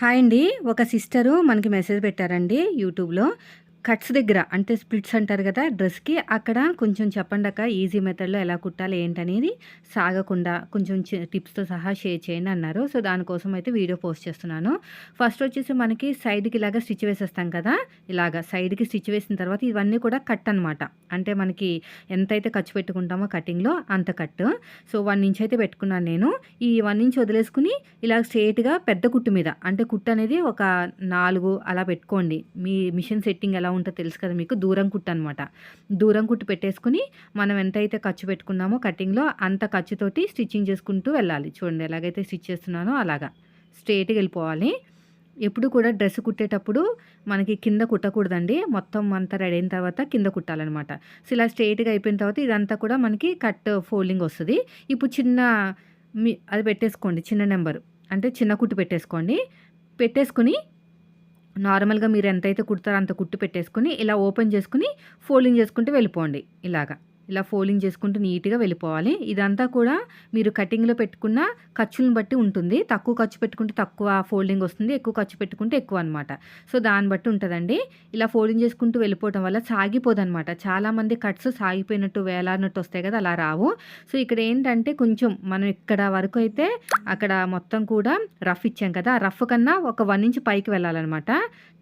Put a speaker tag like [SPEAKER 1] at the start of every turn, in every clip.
[SPEAKER 1] Hi అండి. ఒక sister మనకి మెసేజ్ పెట్టారండి యూట్యూబ్లో. కట్స్ దగ్గర అంటే స్ప్లిట్స్ అంటారు కదా డ్రెస్కి అక్కడ కొంచెం చెప్పండి అక్క ఈజీ మెథడ్లో ఎలా కుట్టాలి ఏంటనేది సాగకుండా కొంచెం టిప్స్తో సహా షేర్ చేయండి అన్నారు. సో దానికోసం అయితే వీడియో పోస్ట్ చేస్తున్నాను. ఫస్ట్ వచ్చేసి మనకి సైడ్కి ఇలాగ స్టిచ్ వేసేస్తాం కదా ఇలాగ సైడ్కి స్టిచ్ వేసిన తర్వాత ఇవన్నీ కూడా కట్ అనమాట అంటే మనకి ఎంతైతే ఖర్చు పెట్టుకుంటామో కటింగ్లో అంత కట్ సో వన్ ఇంచ్ అయితే పెట్టుకున్నాను నేను. ఈ వన్ ఇంచ్ వదిలేసుకుని ఇలా స్ట్రేట్గా పెద్ద కుట్టు మీద అంటే కుట్టు అనేది ఒక నాలుగు అలా పెట్టుకోండి. మీ మిషన్ సెట్టింగ్ ఎలా ఉంటుందో తెలుసు కదా మీకు? దూరం కుట్టు అనమాట దూరం కుట్టు పెట్టేసుకుని మనం ఎంతైతే ఖర్చు పెట్టుకున్నామో కటింగ్లో అంత ఖర్చుతోటి స్టిచ్చింగ్ చేసుకుంటూ వెళ్ళాలి. చూడండి ఎలాగైతే స్టిచ్ చేస్తున్నానో అలాగా. స్ట్రేట్గా వెళ్ళిపోవాలి. ఎప్పుడు కూడా డ్రెస్ కుట్టేటప్పుడు మనకి కింద కుట్టకూడదండి. మొత్తం అంతా రెడీ అయిన తర్వాత కింద కుట్టాలన్నమాట. సో ఇలా స్ట్రేట్గా అయిపోయిన తర్వాత ఇదంతా కూడా మనకి కట్ ఫోల్డింగ్ వస్తుంది. ఇప్పుడు చిన్న మీ అది పెట్టేసుకోండి. చిన్న నెంబర్. అంటే చిన్న కుట్టు పెట్టేసుకోండి. పెట్టేసుకుని నార్మల్గా మీరు ఎంతైతే కుడతారో అంత కుట్టు పెట్టేసుకుని ఇలా ఓపెన్ చేసుకుని ఫోల్డింగ్ చేసుకుంటూ వెళ్ళిపోండి ఇలాగా. ఇలా ఫోల్డింగ్ చేసుకుంటూ నీట్గా వెళ్ళిపోవాలి. ఇదంతా కూడా మీరు కటింగ్లో పెట్టుకున్న ఖర్చులను బట్టి ఉంటుంది. తక్కువ ఖర్చు పెట్టుకుంటే తక్కువ ఫోల్డింగ్ వస్తుంది. ఎక్కువ ఖర్చు పెట్టుకుంటే ఎక్కువ అనమాట సో దాన్ని బట్టి ఉంటుందండి. ఇలా ఫోల్డింగ్ చేసుకుంటూ వెళ్ళిపోవడం వల్ల సాగిపోదు అనమాట చాలామంది కట్స్ సాగిపోయినట్టు వేలాడినట్టు వస్తాయి కదా అలా రావు. సో ఇక్కడ ఏంటంటే కొంచెం మనం ఇక్కడ వరకు అయితే అక్కడ మొత్తం కూడా రఫ్ ఇచ్చాం కదా. ఆ రఫ్ కన్నా ఒక వన్ ఇంచ్ పైకి వెళ్ళాలన్నమాట.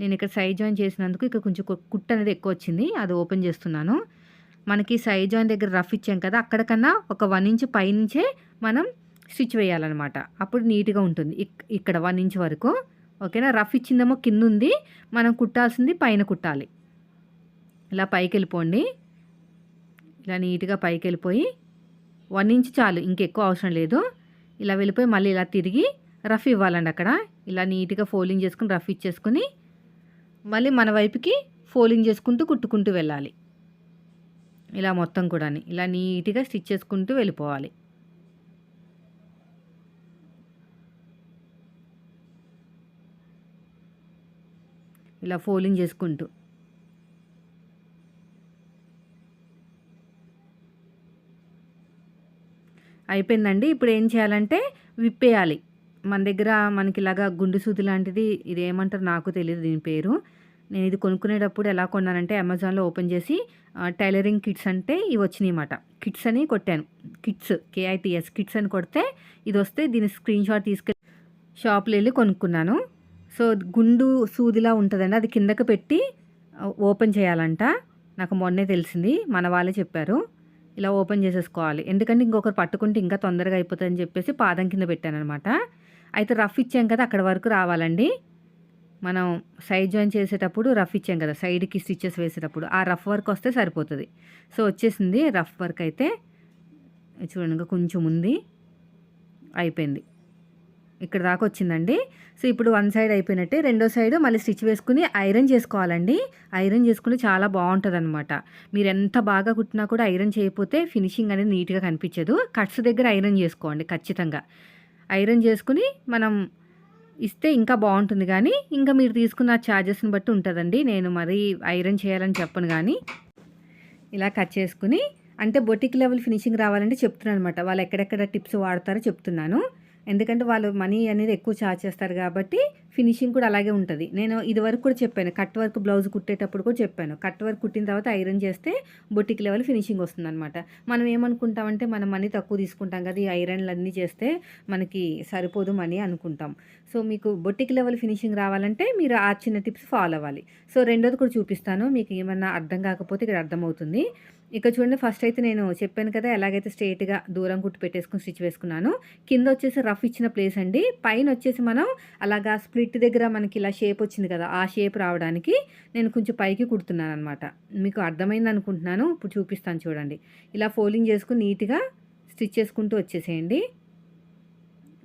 [SPEAKER 1] నేను ఇక్కడ సైడ్ జాయిన్ చేసినందుకు ఇక్కడ కొంచెం కుట్ అనేది ఎక్కువ వచ్చింది. అది ఓపెన్ చేస్తున్నాను. మనకి సైడ్ జాయిన్ దగ్గర రఫ్ ఇచ్చాం కదా అక్కడికన్నా ఒక వన్ ఇంచ్ పైనుంచే మనం స్టిచ్ వేయాలన్నమాట. అప్పుడు నీట్గా ఉంటుంది. ఇక్కడ వన్ ఇంచ్ వరకు. ఓకేనా? రఫ్ ఇచ్చిందేమో కింద ఉంది మనం కుట్టాల్సింది పైన కుట్టాలి. ఇలా పైకి వెళ్ళిపోండి ఇలా నీట్గా పైకి వెళ్ళిపోయి వన్ ఇంచ్ చాలు ఇంకెక్కువ అవసరం లేదు. ఇలా వెళ్ళిపోయి మళ్ళీ ఇలా తిరిగి రఫ్ ఇవ్వాలండి అక్కడ. ఇలా నీట్గా ఫోల్డింగ్ చేసుకుని రఫ్ ఇచ్చేసుకుని మళ్ళీ మన వైపుకి ఫోల్డింగ్ చేసుకుంటూ కుట్టుకుంటూ వెళ్ళాలి. ఇలా మొత్తం కూడా ఇలా నీట్గా స్టిచ్ చేసుకుంటూ వెళ్ళిపోవాలి. ఇలా ఫోల్డింగ్ చేసుకుంటూ. అయిపోయిందండి. ఇప్పుడు ఏం చేయాలంటే విప్పేయాలి. మన దగ్గర మనకి ఇలాగా గుండు సూది లాంటిది ఇది ఏమంటారు నాకు తెలియదు దీని పేరు. నేను ఇది కొనుక్కునేటప్పుడు ఎలా కొన్నానంటే అమెజాన్లో ఓపెన్ చేసి టైలరింగ్ కిట్స్ అంటే ఇవి వచ్చినాయి అన్నమాట. కిట్స్ అని కొట్టాను. కిట్స్ కేఐటిఎస్ కిట్స్ అని కొడితే ఇది వస్తే దీని స్క్రీన్ షాట్ తీసుకెళ్ళి షాప్లో వెళ్ళి కొనుక్కున్నాను. సో గుండు సూదిలా ఉంటుందండి. అది కిందకి పెట్టి ఓపెన్ చేయాలంట. నాకు మొన్నే తెలిసింది. మన వాళ్ళే చెప్పారు. ఇలా ఓపెన్ చేసేసుకోవాలి. ఎందుకంటే ఇంకొకరు పట్టుకుంటే ఇంకా తొందరగా అయిపోతుందని చెప్పేసి పాదం కింద పెట్టాను అనమాట అయితే రఫ్ ఇచ్చాం కదా అక్కడ వరకు రావాలండి. మనం సైడ్ జాయిన్ చేసేటప్పుడు రఫ్ ఇచ్చాం కదా సైడ్కి స్టిచ్చెస్ వేసేటప్పుడు ఆ రఫ్ వర్క్ వస్తే సరిపోతుంది. సో వచ్చేసింది రఫ్ వర్క్ అయితే చూడండి కొంచెం ఉంది అయిపోయింది. ఇక్కడ దాకా వచ్చిందండి. సో ఇప్పుడు వన్ సైడ్ అయిపోయినట్టే రెండో సైడ్ మళ్ళీ స్టిచ్ వేసుకుని ఐరన్ చేసుకోవాలండి. ఐరన్ చేసుకుంటే చాలా బాగుంటుంది అనమాట మీరు ఎంత బాగా కుట్టినా కూడా ఐరన్ చేయకపోతే ఫినిషింగ్ అనేది నీట్గా కనిపించదు. కట్స్ దగ్గర ఐరన్ చేసుకోండి ఖచ్చితంగా. ఐరన్ చేసుకుని మనం ఇస్తే ఇంకా బాగుంటుంది కానీ ఇంకా మీరు తీసుకున్న ఛార్జెస్ని బట్టి ఉంటుందండి. నేను మరీ ఐరన్ చేయాలని చెప్పను కానీ. ఇలా కట్ చేసుకుని అంటే బొటిక్ లెవెల్ ఫినిషింగ్ రావాలంటే చెప్తున్నాను అనమాట వాళ్ళు ఎక్కడెక్కడ టిప్స్ వాడతారో చెప్తున్నాను. ఎందుకంటే వాళ్ళు మనీ అనేది ఎక్కువ ఛార్జ్ చేస్తారు కాబట్టి ఫినిషింగ్ కూడా అలాగే ఉంటుంది. నేను ఇది వరకు కూడా చెప్పాను కట్ వర్క్ బ్లౌజ్ కుట్టేటప్పుడు కూడా చెప్పాను. కట్ వర్క్ కుట్టిన తర్వాత ఐరన్ చేస్తే బొటిక్ లెవెల్ ఫినిషింగ్ వస్తుంది అనమాట మనం ఏమనుకుంటామంటే మనం మనీ తక్కువ తీసుకుంటాం కదా ఈ ఐరన్లు అన్నీ చేస్తే మనకి సరిపోదు మనీ అనుకుంటాం. సో మీకు బొటిక్ లెవెల్ ఫినిషింగ్ రావాలంటే మీరు ఆ చిన్న టిప్స్ ఫాలో అవ్వాలి. సో రెండోది కూడా చూపిస్తాను మీకు ఏమన్నా అర్థం కాకపోతే ఇక్కడ అర్థమవుతుంది. ఇక చూడండి ఫస్ట్ అయితే నేను చెప్పాను కదా ఎలాగైతే స్ట్రేట్గా దూరం కుట్టు పెట్టేసుకుని స్టిచ్ వేసుకున్నాను. కింద వచ్చేసి రఫ్ ఇచ్చిన ప్లేస్ అండి. పైన వచ్చేసి మనం అలాగా స్ప్లిట్ దగ్గర మనకి ఇలా షేప్ వచ్చింది కదా ఆ షేప్ రావడానికి నేను కొంచెం పైకి కుడుతున్నాను అనమాట మీకు అర్థమైంది అనుకుంటున్నాను ఇప్పుడు చూపిస్తాను చూడండి. ఇలా ఫోల్డింగ్ చేసుకుని నీట్గా స్టిచ్ చేసుకుంటూ వచ్చేసేయండి.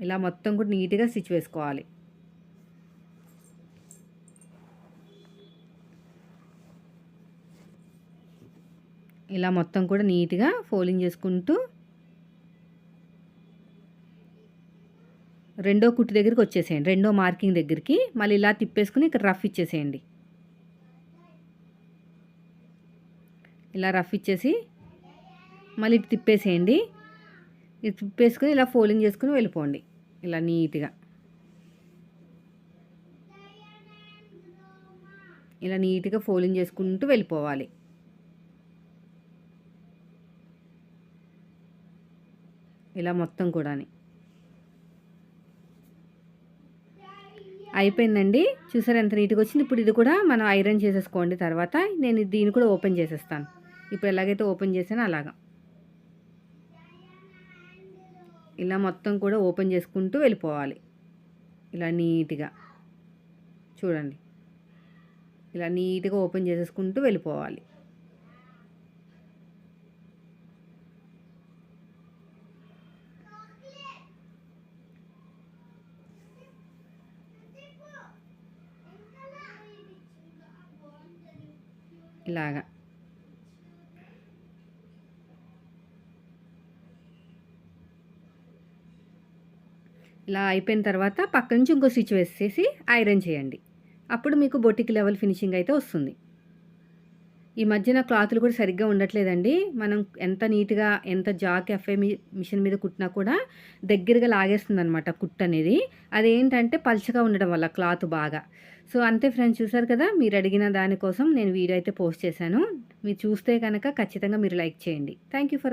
[SPEAKER 1] ఇలా మొత్తం కూడా నీట్గా స్టిచ్ వేసుకోవాలి. ఇలా మొత్తం కూడా నీట్గా ఫోల్డింగ్ చేసుకుంటూ రెండో కుట్టు దగ్గరికి వచ్చేసేయండి. రెండో మార్కింగ్ దగ్గరికి. మళ్ళీ ఇలా తిప్పేసుకుని ఇక్కడ రఫ్ ఇచ్చేసేయండి. ఇలా రఫ్ ఇచ్చేసి మళ్ళీ ఇటు తిప్పేసేయండి. ఇది తిప్పేసుకుని ఇలా ఫోల్డింగ్ చేసుకుని వెళ్ళిపోండి. ఇలా నీట్గా. ఇలా నీట్గా ఫోల్డింగ్ చేసుకుంటూ వెళ్ళిపోవాలి. ఇలా మొత్తం కూడా అయిపోయిందండి. చూసారు ఎంత నీట్గా వచ్చింది. ఇప్పుడు ఇది కూడా మనం ఐరన్ చేసేసుకోండి. తర్వాత నేను దీన్ని కూడా ఓపెన్ చేసేస్తాను. ఇప్పుడు ఎలాగైతే ఓపెన్ చేసానో అలాగా. ఇలా మొత్తం కూడా ఓపెన్ చేసుకుంటూ వెళ్ళిపోవాలి. ఇలా నీట్గా. చూడండి. ఇలా నీట్గా ఓపెన్ చేసేసుకుంటూ వెళ్ళిపోవాలి. ఇలాగా. ఇలా అయిపోయిన తర్వాత పక్క నుంచి ఇంకో స్విచ్ వేసేసి ఐరన్ చేయండి. అప్పుడు మీకు బొటిక్ లెవెల్ ఫినిషింగ్ అయితే వస్తుంది. ఈ మధ్యన క్లాతులు కూడా సరిగ్గా ఉండట్లేదండి. మనం ఎంత నీట్గా ఎంత జాక్ ఎఫ్ఐ మిషన్ మీద కుట్టినా కూడా దగ్గరగా లాగేస్తుంది అనమాట కుట్ అనేది. అదేంటంటే పల్చగా ఉండడం వల్ల క్లాత్ బాగా. సో అంతే ఫ్రెండ్స్ చూసారు కదా? మీరు అడిగిన దానికోసం నేను వీడియో అయితే పోస్ట్ చేశాను. మీరు చూస్తే కనుక ఖచ్చితంగా మీరు లైక్ చేయండి. Thank you for